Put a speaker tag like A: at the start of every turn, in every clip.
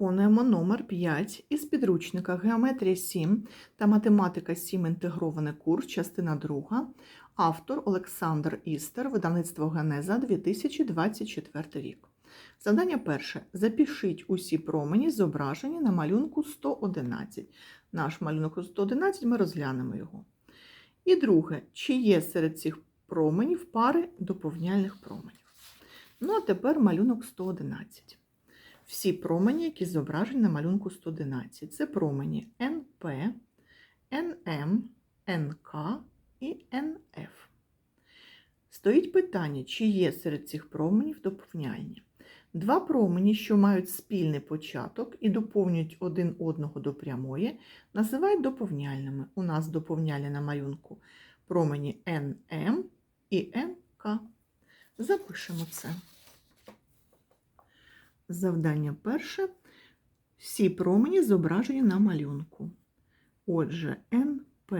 A: Виконуємо номер 5 із підручника Геометрія 7 та Математика 7 інтегрований курс, частина 2. Автор Олександр Істер, видавництво Генеза 2024 рік. Завдання перше. Запишіть усі промені, зображені на малюнку 111. Наш малюнок 111, ми розглянемо його. І друге, чи є серед цих променів пари доповняльних променів. Ну, а тепер малюнок 111. Всі промені, які зображені на малюнку 111. Це промені НП, НМ, НК і НФ. Стоїть питання, чи є серед цих променів доповняльні. Два промені, що мають спільний початок і доповнюють один одного до прямої, називають доповняльними. У нас доповнялі на малюнку промені НМ і НК. Запишемо це. Завдання перше. Всі промені зображені на малюнку. Отже, НП,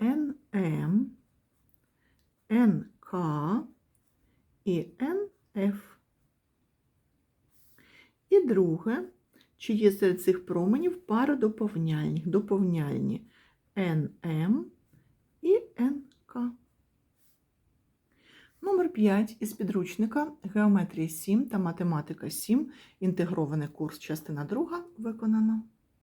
A: НМ, НК і НФ. І друге, чи є серед цих променів пара доповняльних, доповняльні НМ і НК. Номер 5 із підручника Геометрія 7 та Математика 7. Інтегрований курс, частина 2 виконано.